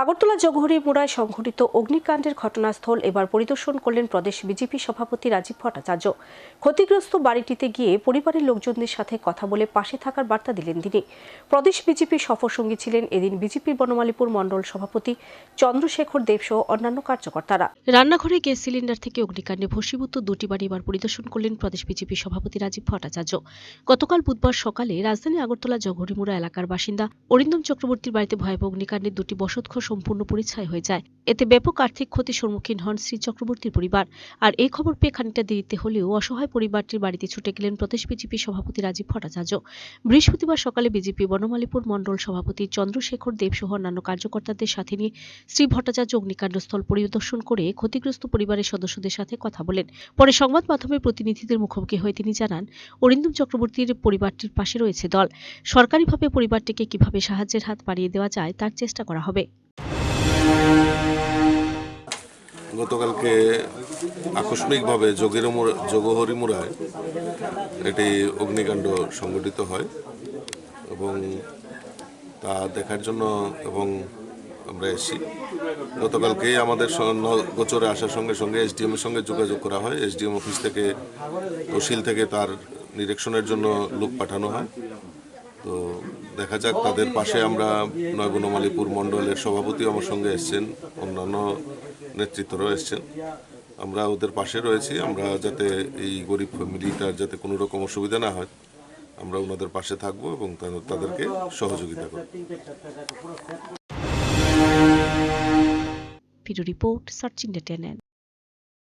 আগরতলা জগহরি সংঘটিত অগ্নিকাণ্ডের ঘটনাস্থল এবার পরিদর্শন করলেন প্রদেশ বিজেপি সভাপতি রাজীব ভট্টাচার্য। ক্ষতিগ্রস্ত বাড়িটিতে গিয়ে পরিবারের লোকজনদের সাথে কথা বলে পাশে থাকার বার্তা দিলেন তিনি। প্রদেশ বিজেপির সফরসঙ্গী ছিলেন এদিন বিজেপির বনমালীপুর মণ্ডল সভাপতি চন্দ্রশেখর দেব সহ অন্যান্য কার্যকর্তারা। রান্নাঘরে গ্যাস সিলিন্ডার থেকে অগ্নিকাণ্ডে ভস্মীভূত দুটি বাড়ি এবার পরিদর্শন করলেন প্রদেশ বিজেপি সভাপতি রাজীব ভট্টাচার্য। গতকাল বুধবার সকালে রাজধানী আগরতলা জগহরিমুড়া এলাকার বাসিন্দা অরিন্দম চক্রবর্তীর বাড়িতে ভয়াবহ অগ্নিকাণ্ডে দুটি বসতঘর সম্পূর্ণ পরিচ্ছায় হয়ে যায়। এতে ব্যাপক আর্থিক ক্ষতির সম্মুখীন হন শ্রী চক্রবর্তীর পরিবার। আর এই খবর পেয়ে খানিকটা দেরিতে হলেও অসহায় পরিবারটির বাড়িতে ছুটে গেলেন প্রদেশ বিজেপি সভাপতি রাজীব ভট্টাচার্য। বৃহস্পতিবার সকালে বিজেপি বনমালীপুর মণ্ডল সভাপতি চন্দ্রশেখর দেব সহ অন্যান্য কার্যকর্তাদের সাথে নিয়ে শ্রী ভট্টাচার্য অগ্নিকাণ্ডস্থল পরিদর্শন করে ক্ষতিগ্রস্ত পরিবারের সদস্যদের সাথে কথা বলেন। পরে সংবাদ মাধ্যমের প্রতিনিধিদের মুখোমুখি হয়ে তিনি জানান, অরিন্দম চক্রবর্তীর পরিবারটির পাশে রয়েছে দল। সরকারিভাবে পরিবারটিকে কীভাবে সাহায্যের হাত বাড়িয়ে দেওয়া যায় তার চেষ্টা করা হবে। গতকালকে আকস্মিকভাবে যোগেরমুড়া যোগহরিমুড়ায় একটি অগ্নিকাণ্ড সংঘটিত হয় এবং তা দেখার জন্য এবং আমরা এসেছি। গতকালকেই আমাদের গোচরে আসার সঙ্গে সঙ্গে এসডিএম এর সঙ্গে যোগাযোগ করা হয়। এসডিএম অফিস থেকে তহসিল থেকে তার নিরীক্ষণের জন্য লোক পাঠানো হয়। তো দেখা যাক, তাদের পাশে আমরা নয় বনমালীপুর মণ্ডলের সভাপতি আমার সঙ্গে এসছেন, অন্যান্য নেতৃত্বরাও এসছেন। আমরা ওদের পাশে রয়েছি, আমরা যাতে এই গরিব ফ্যামিলিটার যাতে কোনো রকম অসুবিধা না হয়, আমরা ওনাদের পাশে থাকব এবং তাদেরকে সহযোগিতা করব। Video report, search